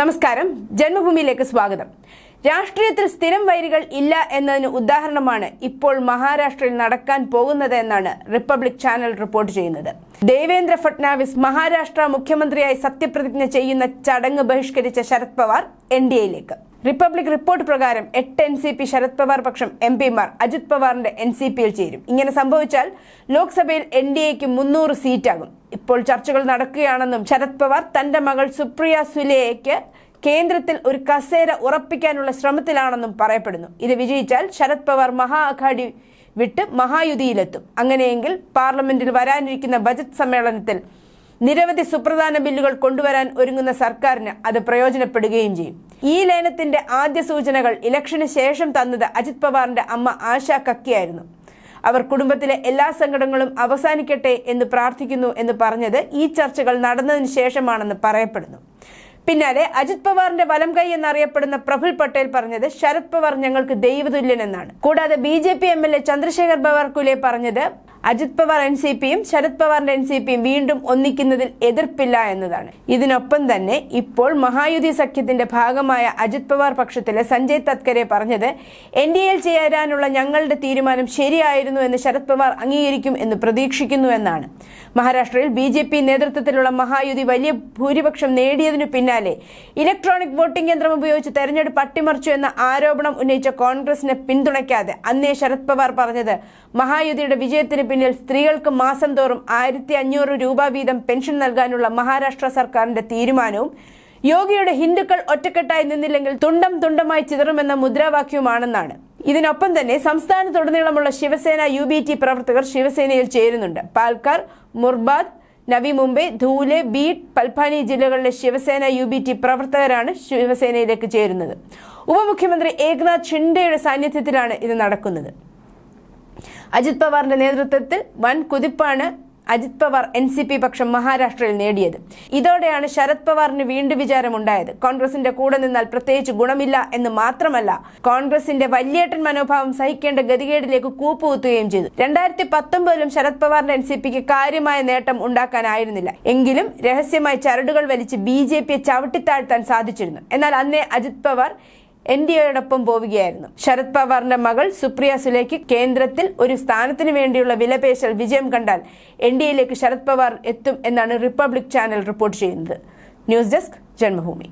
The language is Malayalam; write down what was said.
നമസ്കാരം. ജന്മഭൂമിയിലേക്ക് സ്വാഗതം. രാഷ്ട്രീയത്തിൽ സ്ഥിരം വൈരികൾ ഇല്ല എന്നതിന് ഉദാഹരണമാണ് ഇപ്പോൾ മഹാരാഷ്ട്രയിൽ നടക്കാൻ പോകുന്നത് എന്നാണ് റിപ്പബ്ലിക് ചാനൽ റിപ്പോർട്ട് ചെയ്യുന്നത്. ദേവേന്ദ്ര ഫട്നാവിസ് മഹാരാഷ്ട്ര മുഖ്യമന്ത്രിയായി സത്യപ്രതിജ്ഞ ചെയ്യുന്ന ചടങ്ങ് ബഹിഷ്കരിച്ച ശരത് പവാർ എൻ ഡി എയിലേക്ക്. റിപ്പബ്ലിക് റിപ്പോർട്ട് പ്രകാരം എട്ട് N C P Sharad Pawar പക്ഷം എം പിമാർ അജിത് പവാറിന്റെ എൻ സി പിയിൽ ചേരും. ഇങ്ങനെ സംഭവിച്ചാൽ ലോക്സഭയിൽ എൻ ഡി എക്ക് മുന്നൂറ് സീറ്റാകും. ഇപ്പോൾ ചർച്ചകൾ നടക്കുകയാണെന്നും ശരത് പവാർ തന്റെ മകൾ സുപ്രിയ സുലെയ്ക്ക് കേന്ദ്രത്തിൽ ഒരു കസേര ഉറപ്പിക്കാനുള്ള ശ്രമത്തിലാണെന്നും പറയപ്പെടുന്നു. ഇത് വിജയിച്ചാൽ ശരത് പവാർ മഹാ അഘാഡി വിട്ട് മഹായുതിയിലെത്തും. അങ്ങനെയെങ്കിൽ പാർലമെന്റിൽ വരാനിരിക്കുന്ന ബജറ്റ് സമ്മേളനത്തിൽ നിരവധി സുപ്രധാന ബില്ലുകൾ കൊണ്ടുവരാൻ ഒരുങ്ങുന്ന സർക്കാരിന് അത് പ്രയോജനപ്പെടുകയും ചെയ്യും. ഈ ലയനത്തിന്റെ ആദ്യ സൂചനകൾ ഇലക്ഷന് ശേഷം തന്നത് അജിത് പവാറിന്റെ അമ്മ ആശ കക്കിയായിരുന്നു അവർ കുടുംബത്തിലെ എല്ലാ സങ്കടങ്ങളും അവസാനിക്കട്ടെ എന്ന് പ്രാർത്ഥിക്കുന്നു എന്ന് പറഞ്ഞത് ഈ ചർച്ചകൾ നടന്നതിന് ശേഷമാണെന്ന് പറയപ്പെടുന്നു. പിന്നാലെ അജിത് പവാറിന്റെ വലം കൈ എന്നറിയപ്പെടുന്ന പ്രഫുൽ പട്ടേൽ പറഞ്ഞത് ശരത് പവാർ ഞങ്ങൾക്ക് ദൈവതുല്യൻ എന്നാണ്. കൂടാതെ B J P M L A Chandrashekhar Pawar പറഞ്ഞത് അജിത് പവാർ എൻ സി പിയും ശരത് പവാറിന്റെ എൻ സി പിയും വീണ്ടും ഒന്നിക്കുന്നതിൽ എതിർപ്പില്ല എന്നതാണ്. ഇതിനൊപ്പം തന്നെ ഇപ്പോൾ മഹായുതി സഖ്യത്തിന്റെ ഭാഗമായ അജിത് പവാർ പക്ഷത്തിലെ സഞ്ജയ് തത്കരെ പറഞ്ഞത് എൻ ഡി എയിൽ ചേരാനുള്ള ഞങ്ങളുടെ തീരുമാനം ശരിയായിരുന്നു എന്ന് ശരത് പവാർ അംഗീകരിക്കും എന്ന് പ്രതീക്ഷിക്കുന്നു എന്നാണ്. മഹാരാഷ്ട്രയിൽ ബി ജെ പി നേതൃത്വത്തിലുള്ള മഹായുതി വലിയ ഭൂരിപക്ഷം നേടിയതിനു പിന്നാലെ ഇലക്ട്രോണിക് വോട്ടിംഗ് യന്ത്രം ഉപയോഗിച്ച് തെരഞ്ഞെടുപ്പ് അട്ടിമറിച്ചു എന്ന ആരോപണം ഉന്നയിച്ച കോൺഗ്രസിനെ പിന്തുണയ്ക്കാതെ അന്നേ ശരത് പവാർ പറഞ്ഞത് മഹായുതിയുടെ വിജയത്തിന് പിന്നിൽ സ്ത്രീകൾക്ക് മാസം തോറും ആയിരത്തി അഞ്ഞൂറ് രൂപ വീതം പെൻഷൻ നൽകാനുള്ള മഹാരാഷ്ട്ര സർക്കാരിന്റെ തീരുമാനവും യോഗിയുടെ ഹിന്ദുക്കൾ ഒറ്റക്കെട്ടായി നിന്നില്ലെങ്കിൽ തുണ്ടം തുണ്ടമായി ചിതറുമെന്ന മുദ്രാവാക്യവുമാണെന്നാണ്. ഇതിനൊപ്പം തന്നെ സംസ്ഥാനത്തുടനീളമുള്ള ശിവസേന യു ബി ടി പ്രവർത്തകർ ശിവസേനയിൽ ചേരുന്നുണ്ട്. പാൽക്കാർ മുർബാദ് നവി മുംബൈ ധൂലെ ബീഡ് പൽഭാനി ജില്ലകളിലെ ശിവസേന യു ബി ടി പ്രവർത്തകരാണ് ശിവസേനയിലേക്ക് ചേരുന്നത്. ഉപമുഖ്യമന്ത്രി ഏക്നാഥ് ഷിൻഡെയുടെ സാന്നിധ്യത്തിലാണ് ഇത് നടക്കുന്നത്. അജിത് പവാറിന്റെ നേതൃത്വത്തിൽ വൻ കുതിപ്പാണ് Ajit Pawar N C P പക്ഷം മഹാരാഷ്ട്രയിൽ നേടിയത്. ഇതോടെയാണ് ശരത് പവാറിന് വീണ്ടും വിചാരമുണ്ടായത്. കോൺഗ്രസിന്റെ കൂടെ നിന്നാൽ പ്രത്യേകിച്ച് ഗുണമില്ല എന്ന് മാത്രമല്ല കോൺഗ്രസിന്റെ വല്യേട്ടൻ മനോഭാവം സഹിക്കേണ്ട ഗതികേടിലേക്ക് കൂപ്പുകുത്തുകയും ചെയ്തു. രണ്ടായിരത്തി പത്തൊമ്പതിലും ശരത് പവാറിന്റെ എൻ സി പിക്ക് കാര്യമായ നേട്ടം ഉണ്ടാക്കാനായിരുന്നില്ല. എങ്കിലും രഹസ്യമായി ചരടുകൾ വലിച്ച് ബി ജെ പിയെ ചവിട്ടിത്താഴ്ത്താൻ സാധിച്ചിരുന്നു. എന്നാൽ അന്നേ അജിത് പവാർ എൻ ഡി എയോടൊപ്പം പോവുകയായിരുന്നു. ശരത് പവാറിന്റെ മകൾ സുപ്രിയ സുലേക്ക് കേന്ദ്രത്തിൽ ഒരു സ്ഥാനത്തിന് വേണ്ടിയുള്ള വിലപേശൽ വിജയം കണ്ടാൽ എൻ ഡി എയിലേക്ക് ശരത് പവാർ എത്തും എന്നാണ് റിപ്പബ്ലിക് ചാനൽ റിപ്പോർട്ട് ചെയ്യുന്നത്. News desk Janmabhumi.